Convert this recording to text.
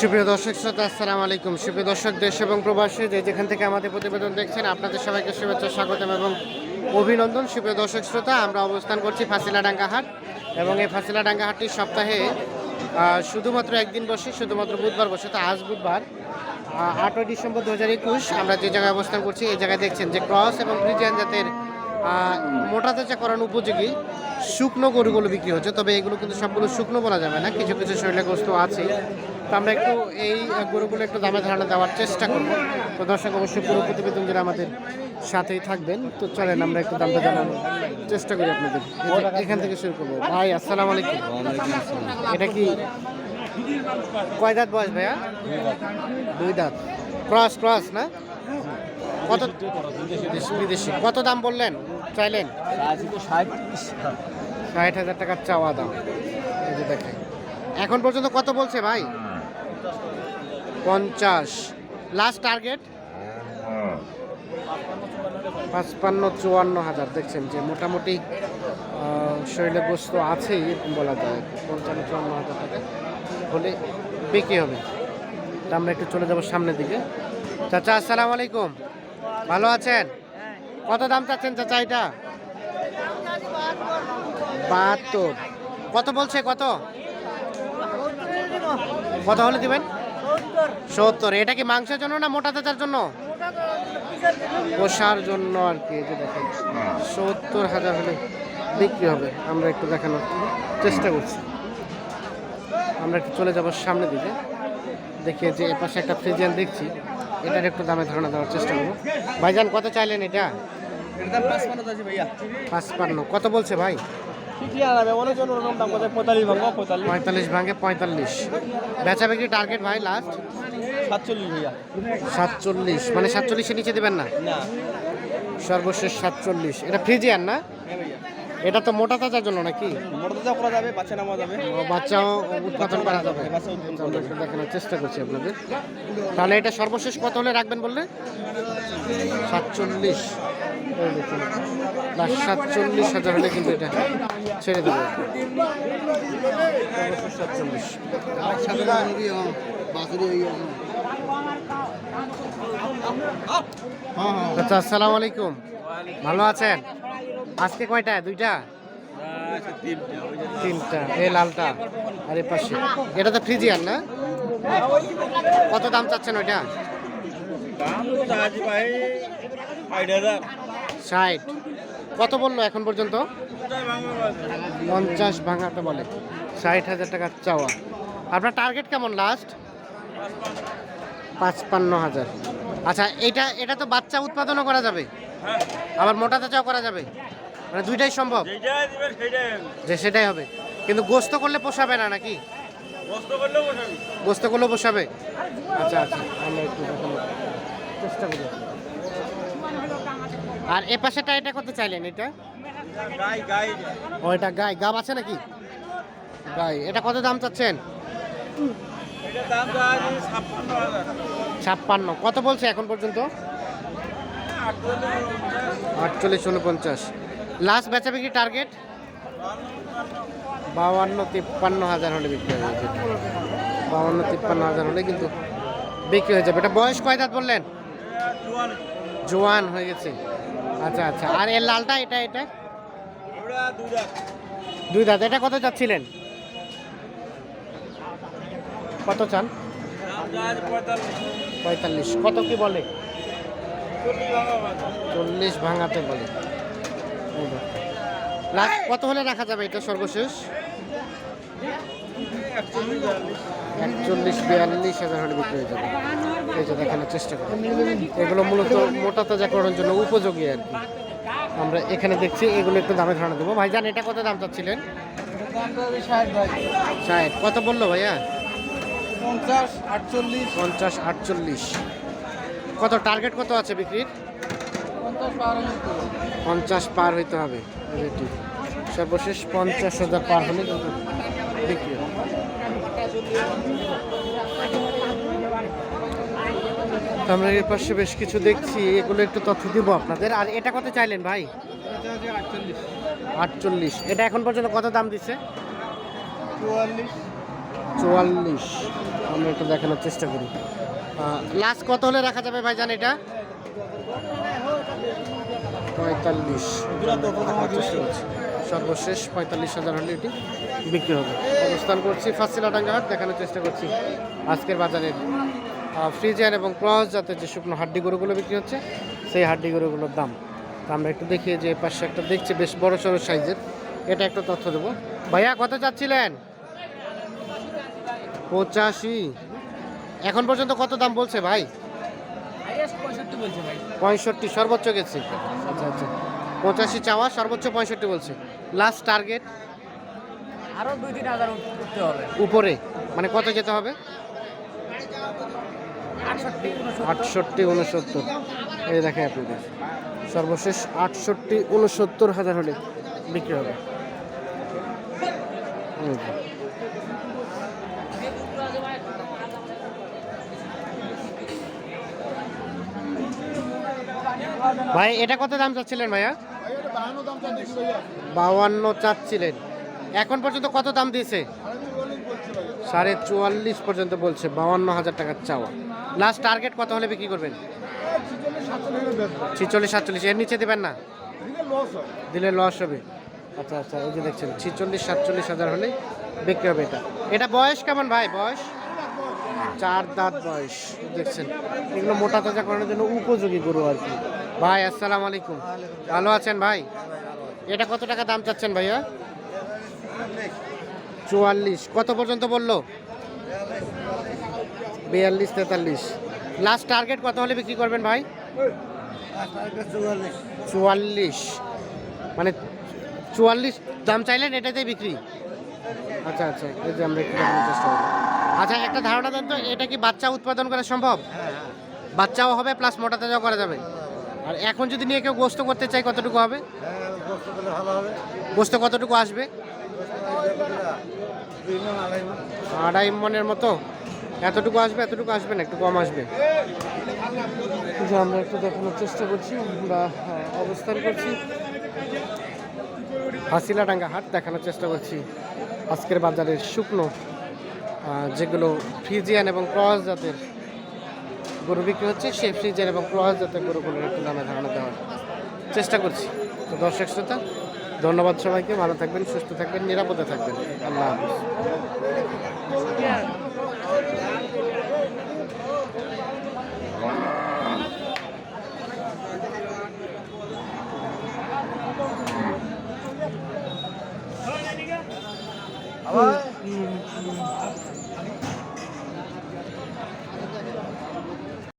সুপ্রিয় দর্শক শ্রোতা, আসসালামু আলাইকুম। সুপ্রিয় দর্শক, দেশ এবং প্রবাসী যে যেখান থেকে আমাদের প্রতিবেদন দেখছেন, আপনাদের সবাইকে শুভেচ্ছা, স্বাগতম এবং অভিনন্দন। সুপ্রিয় দর্শক শ্রোতা, আমরা অবস্থান করছি ফাঁসিলাডাঙ্গা হাট এবং এই ফাঁসিলাডাঙ্গা হাটটি সপ্তাহে শুধুমাত্র একদিন বসে, শুধুমাত্র বুধবার বসে, তো আজ বুধবার আটই ডিসেম্বর দু হাজার একুশ আমরা যে জায়গায় অবস্থান করছি, এই জায়গায় দেখছেন যে ক্রস এবং ফ্রিজিয়ান জাতের মোটা তাজা করানো উপযোগী শুকনো গরুগুলো বিক্রি হচ্ছে। তবে এগুলো কিন্তু সবগুলো শুকনো বলা যাবে না, কিছু কিছু শরীরে গোস্ত আছে তো আমরা একটু এই গরুগুলো একটু দামে ধারণা দেওয়ার চেষ্টা করব। তো দর্শক অবশ্যই পুরো প্রতিবেদন আমাদের সাথেই থাকবেন। তো চলেন আমরা একটু দামটা জানানোর চেষ্টা করি আপনাদের। এখান থেকে শুরু করব। ভাই, আসসালামু আলাইকুম। এটা কি কয় দাঁত বয়স ভাইয়া? দুই দাঁত। ক্রস ক্রস না? কত দেশি বিদেশি। কত দাম বললেন? চাইলেন? ষাট হাজার টাকার চাওয়া দাম। এখন পর্যন্ত কত বলছে ভাই? পঞ্চাশ। লাস্ট টার্গেট পাঁচপান্ন, চুয়ান্ন হাজার। দেখছেন যে মোটামুটি শরীরে গোস্ত আছেই, বলা যায়। পঞ্চান্ন, চুয়ান্ন হাজার টাকা হলে বিক্রি হবে। তা আমরা একটু চলে যাব সামনের দিকে। চাচা, আসসালামু আলাইকুম। ভালো আছেন? কত দাম চাচ্ছেন চাচা এটা? বাহাত্তর। কত বলছে, কত? কত হলে দিবেন? সত্তর। এটা কি মাংসের জন্য না মোটা তাজার জন্য? পোষার জন্য আর কি যে দেখেন। সত্তর হাজার হলে বিক্রি হবে। আমরা একটু দেখানোর চেষ্টা করছি। আমরা একটু চলে যাব সামনের দিকে। দেখিয়ে যে এপাশে একটা ফ্রিজিয়ান দেখছি। এটার একটু দামে ধারণা দেওয়ার চেষ্টা করব। ভাইজান কত চাইলেন এটা? পাঁচ পান্ন পাঁচপান্ন। কত বলছে ভাই? পঁয়তাল্লিশ ভাঙে পঁয়তাল্লিশ। বেচা বিক্রি টার্গেট ভাই লাস্ট সাতচল্লিশ সাতচল্লিশ। মানে সাতচল্লিশের নিচে দেবেন না? সর্বশেষ সাতচল্লিশ। এটা ফ্রিজিয়ান না? হ্যাঁ এটা তো মোটা তাজার জন্য নাকি? মোটর যা করা যাবে বাচ্চা যাবে। ও, বাচ্চাও উৎপাদন করা যাবে। বাচ্চা দেখানোর চেষ্টা করছি আপনাদের। তাহলে এটা সর্বশেষ কত হলে রাখবেন বললে? সাতচল্লিশ। দেখুন সাতচল্লিশ হাজার হলে কিন্তু এটা ছেড়ে দেবো। সাতচল্লিশ আচ্ছা আসসালামু আলাইকুম। ভালো আছেন? আজকে কয়টা? দুইটা? তিনটা। এই লালটা আর এ পাশে। এটা তো ফ্রিজিয়ান না? কত দাম চাচ্ছেন ওইটা? ষাট। কত বলল এখন পর্যন্ত? পঞ্চাশ ভাঙাটা বলে। ষাট হাজার টাকা চাওয়া। আপনার টার্গেট কেমন লাস্ট পাঁচপান্ন হাজার। আচ্ছা এটা এটা তো বাচ্চা উৎপাদনও করা যাবে। আবার মোটা তাচাও করা যাবে। মানে দুইটাই সম্ভব? যে সেটাই হবে। কিন্তু গোস্ত করলে পোষাবে না নাকি? গোস্ত করলেও পোষাবে। আচ্ছা আচ্ছা আমরা একটু চেষ্টা করি। আর এ পাশেটা এটা কত চাইলেন এটা? ও এটা গাই। গাব আছে নাকি? গাই। এটা কত দাম চাচ্ছেন? ছাপ্পান্ন কত বলছে এখন পর্যন্ত? আটচল্লিশ উনপঞ্চাশ। লাস্ট বেচা বিক্রি টার্গেট? বাউান্ন তিপ্পান্ন হাজার হলে বিক্রি হয়ে যাবে। বাউান্ন তিপ্পান্ন হাজার হলে কিন্তু বিক্রি হয়ে যাবে। এটা বয়স কয় দাঁত বললেন? জোয়ান হয়ে গেছে। আচ্ছা আচ্ছা। আর এর লালটা এটা এটা? দুই দাঁত। এটা কত চাচ্ছিলেন? কত চান? পঁয়তাল্লিশ। কত কি বলে? চল্লিশ ভাঙাতে বলে। কত হলে রাখা যাবে এটা সর্বশেষ? একচল্লিশ বিয়াল্লিশ হাজার হলে বিক্রি হয়ে যাবে। যে দেখানোর চেষ্টা করি। এগুলো মূলত মোটা তাজাকরণের জন্য উপযোগী আর কি। আমরা এখানে দেখছি এগুলো একটু দামে ধারণা দেবো। ভাই ভাইজান এটা কত দাম চাচ্ছিলেন? ষাট। কত বলল ভাইয়া? পঞ্চাশ আটচল্লিশ। পঞ্চাশ আটচল্লিশ। কত টার্গেট কত আছে বিক্রির? পঞ্চাশ পার হইতে হবে। সর্বশেষ পঞ্চাশ হাজার পার হলে বিক্রি হবে। তো আমরা এর পাশে বেশ কিছু দেখছি এগুলো একটু তথ্য দিব আপনাদের। আর এটা কত চাইলেন ভাই? আটচল্লিশ। এটা এখন পর্যন্ত কত দাম দিচ্ছে চুয়াল্লিশ। আমরা একটু দেখানোর চেষ্টা করি। লাস্ট কত হলে রাখা যাবে ভাই জান এটা? পঁয়তাল্লিশ। সর্বশেষ পঁয়তাল্লিশ হাজার হলে এটি বিক্রি হবে। অবস্থান করছি ফাঁসিলাডাঙ্গা হাট দেখানোর চেষ্টা করছি আজকের বাজারের। ফ্রিজিয়ান এবং ক্রস জাতের যে শুকনো হাড্ডি গরুগুলো বিক্রি হচ্ছে সেই হাড্ডি গরুগুলোর দাম। তা আমরা একটু দেখি যে পাশে একটা দেখছি বেশ বড় সড়ো সাইজের। এটা একটা তথ্য দেবো। ভাইয়া কত চাচ্ছিলেন? পঁচাশি। এখন পর্যন্ত কত দাম বলছে ভাই? পঁয়ষট্টি সর্বোচ্চ গেছে। আচ্ছা আচ্ছা। পঁচাশি চাওয়া সর্বোচ্চ পঁয়ষট্টি বলছে। লাস্ট টার্গেট আরও দুই তিন হাজার উপরে। মানে কত যেতে হবে? আটষট্টি উনসত্তর। এই দেখেন আপনাদের সর্বশেষ আটষট্টি, উনসত্তর হাজার হলে বিক্রি হবে। ভাই, এটা কত দাম চাচ্ছিলেন ভাইয়া? বাউান্ন চাচ্ছিলেন। এখন পর্যন্ত কত দাম দিয়েছে? সাড়ে চুয়াল্লিশ পর্যন্ত বলছে বাউান্ন হাজার টাকার চাওয়া। লাস্ট টার্গেট কত হলে বিক্রি করবেন? ছিচল্লিশ, সাতচল্লিশ। এর নিচে দেবেন না? দিলে লস হবে। আচ্ছা আচ্ছা এই যে দেখছেন, ছিচল্লিশ, সাতচল্লিশ হাজার হলে বিক্রি হবে এটা। এটা বয়স কেমন ভাই? বয়স? চার দাঁত বয়স, দেখছেন। এগুলো মোটা তাজা করানোর জন্য উপযোগী গরু আর কি। ভাই, আসসালামু আলাইকুম। ভালো আছেন ভাই? এটা কত টাকা দাম চাচ্ছেন ভাইয়া? চুয়াল্লিশ। কত পর্যন্ত বলল? বিয়াল্লিশ, তেতাল্লিশ। লাস্ট টার্গেট কত হলে বিক্রি করবেন ভাই? চুয়াল্লিশ। মানে চুয়াল্লিশ দাম চাইলেন এটাতেই বিক্রি? আচ্ছা আচ্ছা এই যে আমরা একটু চেষ্টা আচ্ছা একটা ধারণা দেন তো, এটা কি বাচ্চা উৎপাদন করা সম্ভব? বাচ্চাও হবে প্লাস মোটা তাজাও করা যাবে। আর এখন যদি নিয়ে কেউ গোস্ত করতে চাই কতটুকু হবে? গোস্ত কতটুকু আসবে? আড়াই মনের মতো। এতটুকু আসবে এতটুকু আসবে না একটু কম আসবে। যে আমরা একটু দেখানোর চেষ্টা করছি আমরা হ্যাঁ, অবস্থান করছি। হাসিলাডাঙ্গা হাট দেখানোর চেষ্টা করছি। আজকের বাজারের শুকনো যেগুলো ফ্রিজিয়ান এবং ক্রস জাতের গরু বিক্রি হচ্ছে সেই ফ্রিজিয়ান এবং ক্রস জাতের গরুগুলোর একটু দামে ধারণা দেওয়ার চেষ্টা করছি। তো দর্শক শ্রোতা ধন্যবাদ সবাইকে। ভালো থাকবেন সুস্থ থাকবেন নিরাপদে থাকবেন। আল্লাহ হাফিজ।